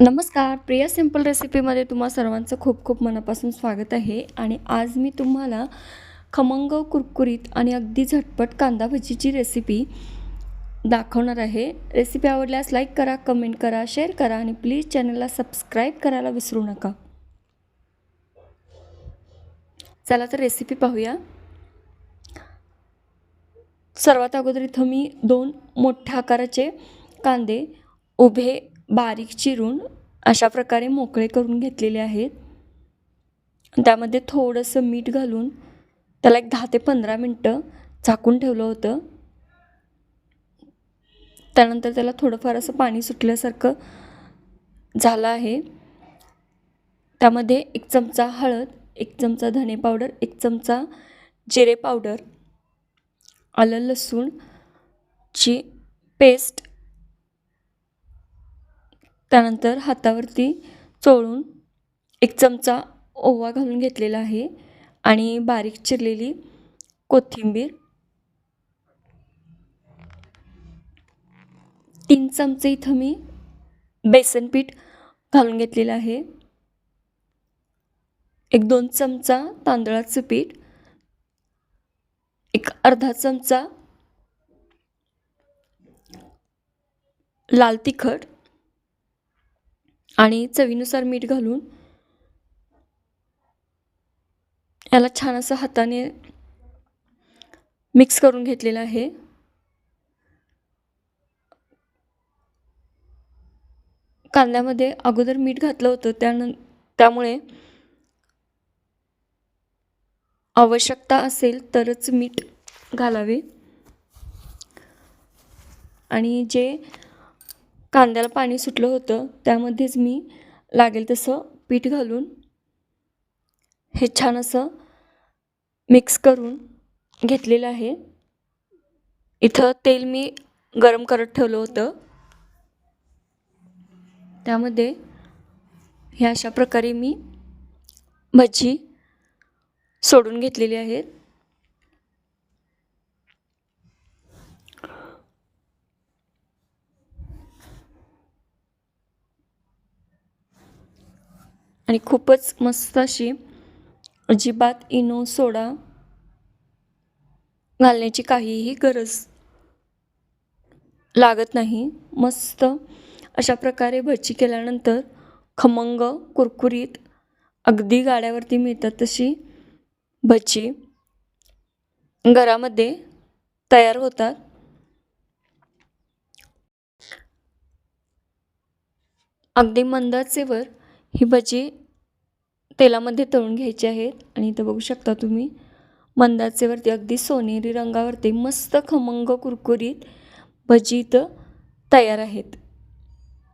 नमस्कार प्रिया सिंपल रेसिपीमध्ये तुम्हा सर्वांचं खूप खूप मनापासून स्वागत आहे. आणि आज मी तुम्हाला खमंग कुरकुरीत आणि अगदी झटपट कांदा भजीची रेसिपी दाखवणार आहे. रेसिपी आवडल्यास लाईक करा कमेंट करा शेअर करा आणि प्लीज चॅनलला सबस्क्राईब करायला विसरू नका. चला तर रेसिपी पाहूया. सर्वात अगोदर इथं मी दोन मोठ्या आकाराचे कांदे उभे बारीक चिरून अशा प्रकारे मोकळे करून घेतलेले आहेत. त्यामध्ये थोडंसं मीठ घालून त्याला एक दहा ते पंधरा मिनटं झाकून ठेवलं होतं. त्यानंतर त्याला थोडंफार असं पाणी सुटल्यासारखं झालं आहे. त्यामध्ये एक चमचा हळद एक चमचा धने पावडर एक चमचा जिरे पावडर आलं लसूणची पेस्ट त्यानंतर हातावरती चोळून एक चमचा ओवा घालून घेतलेला आहे आणि बारीक चिरलेली कोथिंबीर. तीन चमचे इथं मी बेसन पीठ घालून घेतलेलं आहे. एक दोन चमचा तांदळाचं पीठ. एक अर्धा चमचा लाल तिखट. आणि चवीनुसार मीठ घालून याला छान असं हाताने मिक्स करून घेतलेलं आहे. कांद्यामध्ये अगोदर मीठ घातलं होतं त्यानं त्यामुळे आवश्यकता असेल तरच मीठ घालावे. आणि जे कांद्याला पाणी सुटलं होतं. त्यामध्येच मी लागेल तसं पीठ घालून हे छान असं मिक्स करून घेतलेलं आहे. इथं तेल मी गरम करत ठेवलं होतं. त्यामध्ये हे अशा प्रकारे मी भजी सोडून घेतलेली आहेत. आणि खूपच मस्त अशी अजिबात इनो सोडा घालण्याची काहीही गरज लागत नाही. मस्त अशा प्रकारे भजी केल्यानंतर खमंग कुरकुरीत अगदी गाड्यावरती मिळतात तशी भजी घरामध्ये तयार होतात. अगदी मंदाचेवर ही भजी तेलामध्ये तळून घ्यायची आहेत आणि इथं बघू शकता तुम्ही. मंदाचेवरती अगदी सोनेरी रंगावरती मस्त खमंग कुरकुरीत भजी इथं तयार आहेत.